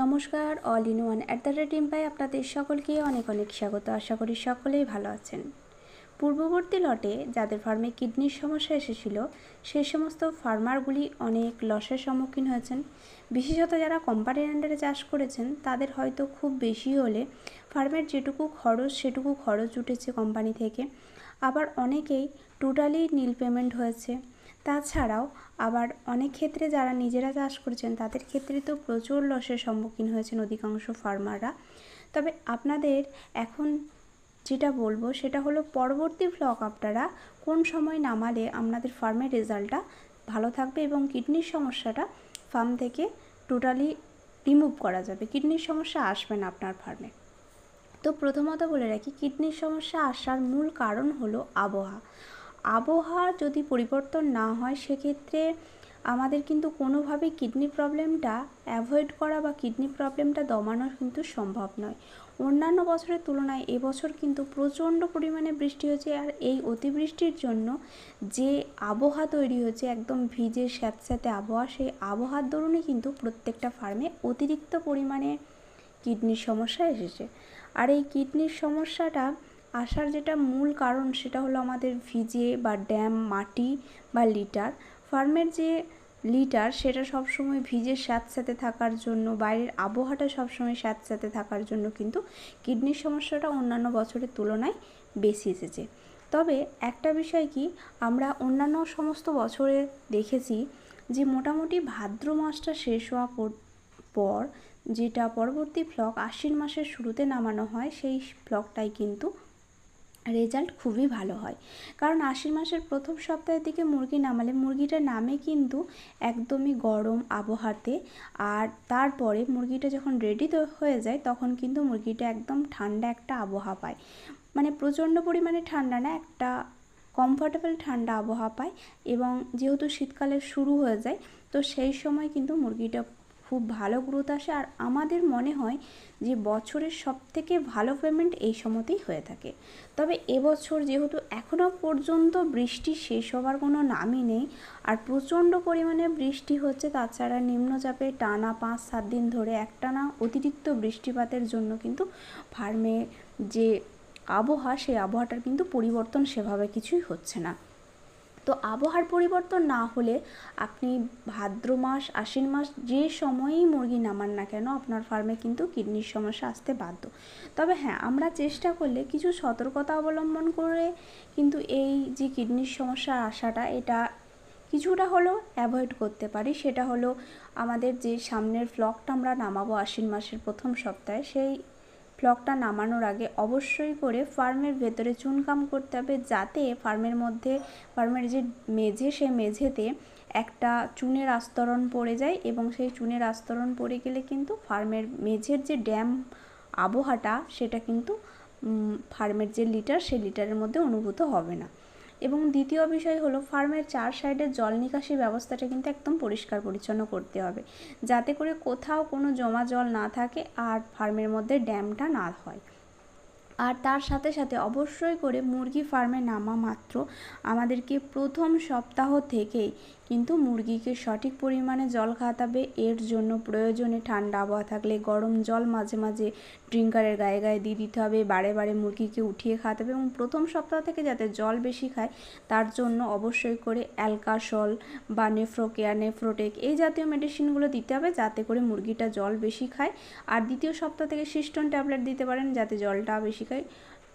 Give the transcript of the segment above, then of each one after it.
নমস্কার, all in one at the rate ইম্পাই আপনাদের সকলকে অনেক অনেক স্বাগত। আশা করি সকলেই ভালো আছেন। পূর্ববর্তী লটে যাদের ফার্মে কিডনির সমস্যা এসেছিল সেই সমস্ত ফার্মারগুলি অনেক লসের সম্মুখীন হয়েছেন। বিশেষত যারা কোম্পানির আন্ডারে চাষ করেছেন, তাদের হয়তো খুব বেশি হলে ফার্মের যেটুকু খরচ, সেটুকু খরচ উঠেছে কোম্পানি থেকে। আবার অনেকেই টোটালি নীল পেমেন্ট হয়েছে। তাছাড়াও আবার অনেক ক্ষেত্রে যারা নিজেরা চাষ করছেন, তাদের ক্ষেত্রে তো প্রচুর লসের সম্মুখীন হয়েছেন অধিকাংশ ফার্মাররা তবে আপনাদের এখন যেটা বলব, সেটা হলো পরবর্তী ফ্লক আপনারা কোন সময় নামালে আপনাদের ফার্মের রেজাল্টটা ভালো থাকবে এবং কিডনির সমস্যাটা ফার্ম থেকে টোটালি রিমুভ করা যাবে। কিডনির সমস্যা আসবে না আপনার ফার্মে তো প্রথমত বলে রাখি, কিডনির সমস্যা আসার মূল কারণ হলো আবহাওয়া। আবহাওয়া যদি পরিবর্তন না হয়, সেক্ষেত্রে আমাদের কিন্তু কোনোভাবেই কিডনি প্রবলেমটা অ্যাভয়েড করা বা কিডনি প্রবলেমটা দমানো কিন্তু সম্ভব নয়। অন্যান্য বছরের তুলনায় এবছর কিন্তু প্রচণ্ড পরিমাণে বৃষ্টি হয়েছে আর এই অতিবৃষ্টির জন্য যে আবহাওয়া তৈরি হয়েছে, একদম ভিজে স্যাঁতস্যাঁতে আবহাওয়া, সেই আবহাওয়ার দরুনই কিন্তু প্রত্যেকটা ফার্মে অতিরিক্ত পরিমাণে কিডনির সমস্যা এসেছে। আর এই কিডনির সমস্যাটা আসার যেটা মূল কারণ সেটা হলো আমাদের ভিজে বা ড্যাম, মাটি বা লিটার। ফার্মের যে লিটার সেটা সবসময় ভিজে স্যাঁতস্যাঁতে থাকার জন্য, বাইরের আবহাওয়াটা সবসময় স্যাঁতস্যাঁতে থাকার জন্য কিন্তু কিডনির সমস্যাটা অন্যান্য বছরের তুলনায় বেশি এসেছে। তবে একটা বিষয় কি, আমরা অন্যান্য সমস্ত বছরে দেখেছি যে মোটামুটি ভাদ্র মাসটা শেষ হওয়া পর যেটা পরবর্তী ফ্লক আশ্বিন মাসের শুরুতে নামানো হয়, সেই ফ্লকটাই কিন্তু রেজাল্ট খুবই ভালো হয়। কারণ আশ্বিন মাসের প্রথম সপ্তাহের দিকে মুরগি নামালে মুরগিটা নামে কিন্তু একদমই গরম আবহাওয়াতে আর তারপরে মুরগিটা যখন রেডি হয়ে যায়, তখন কিন্তু মুরগিটা একদম ঠান্ডা একটা আবহাওয়া পায়। মানে প্রচণ্ড পরিমাণে ঠান্ডা না, একটা কমফর্টেবল ঠান্ডা আবহাওয়া পায় এবং যেহেতু শীতকালে শুরু হয়ে যায়, তো সেই সময় কিন্তু মুরগিটা খুব ভালো গ্রোথ আসে। আর আমাদের মনে হয় যে বছরের সব থেকে ভালো পেমেন্ট এই সময়তেই হয়ে থাকে। তবে এবছর যেহেতু এখনও পর্যন্ত বৃষ্টি শেষ হবার কোনো নামই নেই, আর প্রচণ্ড পরিমাণে বৃষ্টি হচ্ছে, তাছাড়া নিম্নচাপে টানা পাঁচ সাত দিন ধরে একটানা অতিরিক্ত বৃষ্টিপাতের জন্য কিন্তু ফার্মে যে আবহাওয়া, সেই আবহাওয়াটার কিন্তু পরিবর্তন সেভাবে কিছুই হচ্ছে না। তো আবহাওয়ার পরিবর্তন না হলে আপনি ভাদ্র মাস, আশ্বিন মাস যে সময়েই মুরগি নামান না কেন আপনার ফার্মে কিন্তু কিডনির সমস্যা আসতে বাধ্য। তবে হ্যাঁ আমরা চেষ্টা করলে কিছু সতর্কতা অবলম্বন করে কিন্তু এই যে কিডনির সমস্যার আসাটা এটা কিছুটা হলেও অ্যাভয়েড করতে পারি। সেটা হলো আমাদের যে সামনের ফ্লকটা আমরা নামাবো আশ্বিন মাসের প্রথম সপ্তাহে, সেই ফ্লকটা নামানোর আগে অবশ্যই করে ফার্মের ভেতরে চুনকাম করতে হবে যাতে ফার্মের মধ্যে, ফার্মের যে মেঝে, সে মেঝেতে একটা চুনের আস্তরণ পড়ে যায় এবং সেই চুনের আস্তরণ পড়ে গেলে কিন্তু ফার্মের মেঝের যে ড্যাম আবহাওয়াটা, সেটা কিন্তু ফার্মের যে লিটার সেই লিটারের মধ্যে অনুভূত হবে না। এবং দ্বিতীয় বিষয় হলো ফার্মের চার সাইডের জল নিকাশি ব্যবস্থাটা কিন্তু একদম পরিষ্কার পরিচ্ছন্ন করতে হবে। যাতে করে কোথাও কোনো জমা জল না থাকে আর ফার্মের মধ্যে ড্যামটা না হয়। আর তার সাথে সাথে অবশ্যই করে মুরগি ফার্মে নামা মাত্র আমাদেরকে প্রথম সপ্তাহ থেকেই কিন্তু মুরগিকে সঠিক পরিমাণে জল খাওয়াতে এর জন্য প্রয়োজনে ঠান্ডা আবহাওয়া থাকলে গরম জল মাঝে মাঝে ড্রিঙ্কারের গায়ে গায়ে দিয়ে দিতে হবে। বারে বারে মুরগিকে উঠিয়ে খাওয়াতে হবে এবং প্রথম সপ্তাহ থেকে যাতে জল বেশি খায়, তার জন্য অবশ্যই করে অ্যালকাসল বা নেফ্রোকেয়ার, নেফ্রোটেক এই জাতীয় মেডিসিনগুলো দিতে হবে যাতে করে মুরগিটা জল বেশি খায়। আর দ্বিতীয় সপ্তাহ থেকে সিস্টন ট্যাবলেট দিতে পারেন যাতে জলটা বেশি খায়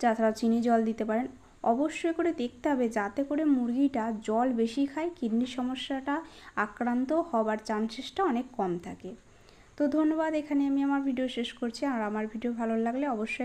তাছাড়া চিনি জল দিতে পারেন। অবশ্যই করে দেখতে হবে যাতে করে মুরগিটা জল বেশি খায়, কিডনির সমস্যাটা আক্রান্ত হবার চান্সেসটা অনেক কম থাকে। তো ধন্যবাদ, এখানে আমি আমার ভিডিও শেষ করছি। আর আমার ভিডিও ভালো লাগলে অবশ্যই